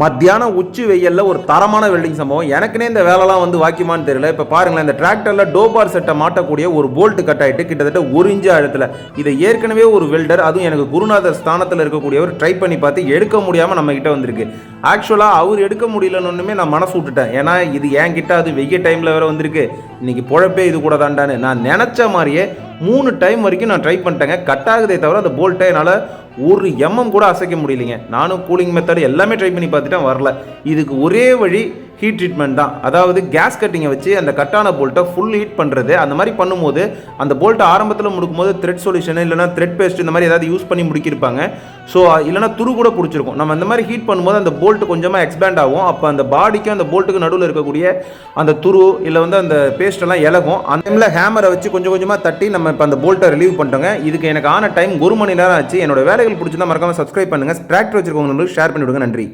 மத்தியானம் உச்சி வெயிலில் ஒரு தரமான வெல்டிங் சம்பவம். எனக்குனே இந்த வேலைலாம் வந்து வாக்கியமான்னு தெரியல. இப்போ பாருங்களேன் இந்த டிராக்டரில் டோபார் செட்டை மாட்டக்கூடிய ஒரு போல்ட் கட் ஆயிட்டு கிட்டத்தட்ட ஒரு இன்ச்சு ஆழத்தில். இதை ஏற்கனவே ஒரு வெல்டர் அதுவும் எனக்கு குருநாதர் ஸ்தானத்தில் இருக்கக்கூடியவர் ட்ரை பண்ணி பார்த்து எடுக்க முடியாமல் நம்மக்கிட்ட வந்திருக்கு. ஆக்சுவலாக அவர் எடுக்க முடியலன்னு நான் மனசு விட்டுட்டேன். ஏன்னா இது என்கிட்ட அது வெய்ய டைமில் வேறு வந்திருக்கு. இன்றைக்கி பொழப்பே இது கூட தாண்டான்னு நான் நினச்ச மாதிரியே மூணு டைம் வரைக்கும் நான் ட்ரை பண்ணிட்டேங்க. கட் ஆகுதே தவிர அந்த போல்ட்டை என்னால் ஒரு எம்எம் கூட அசைக்க முடியலைங்க. நானும் கூலிங் மெத்தட் எல்லாமே ட்ரை பண்ணி பார்த்துட்டேன் வரல. இதுக்கு ஒரே வழி ஹீட் ட்ரீட்மெண்ட் தான். அதாவது கேஸ் கட்டிங்கை வச்சு அந்த கட்டான போல்ட்டை ஃபுல் ஹீட் பண்ணுறது அந்த மாதிரி பண்ணும்போது அந்த போல்ட்டை ஆரம்பத்தில் முடிக்கும்போது த்ரெட் சொல்யூஷன் இல்லைனா த்ரெட் பேஸ்ட் இந்த மாதிரி ஏதாவது யூஸ் பண்ணி முடிக்கிருப்பாங்க. ஸோ இல்லைனா துரு கூட பிடிச்சிருக்கும். நம்ம அந்த மாதிரி ஹீட் பண்ணும்போது அந்த போல்ட் கொஞ்சமாக எக்ஸ்பேண்ட் ஆகும். அப்போ அந்த பாடிக்கும் அந்த போல்ட்டுக்கு நடுவில் இருக்கக்கூடிய அந்த துரு இல்லை வந்து அந்த பேஸ்ட்டெல்லாம் இலகும். அந்த டைமில் ஹேமரை வச்சு கொஞ்சம் கொஞ்சமாக தட்டி நம்ம இப்போ அந்த போல்ட்டை ரிலீவ் பண்ணிட்டோங்க. இதுக்கு எனக்கு ஆன டைம் ஒரு மணி நேரம் ஆச்சு. என்னோட வேலைகள் பிடிச்சிருந்தா மறக்காமல் சப்ஸ்கிரைப் பண்ணுங்க. டிராக்டர் வச்சிருக்கவங்களுக்கு ஷேர் பண்ணிவிடுங்க நன்றி.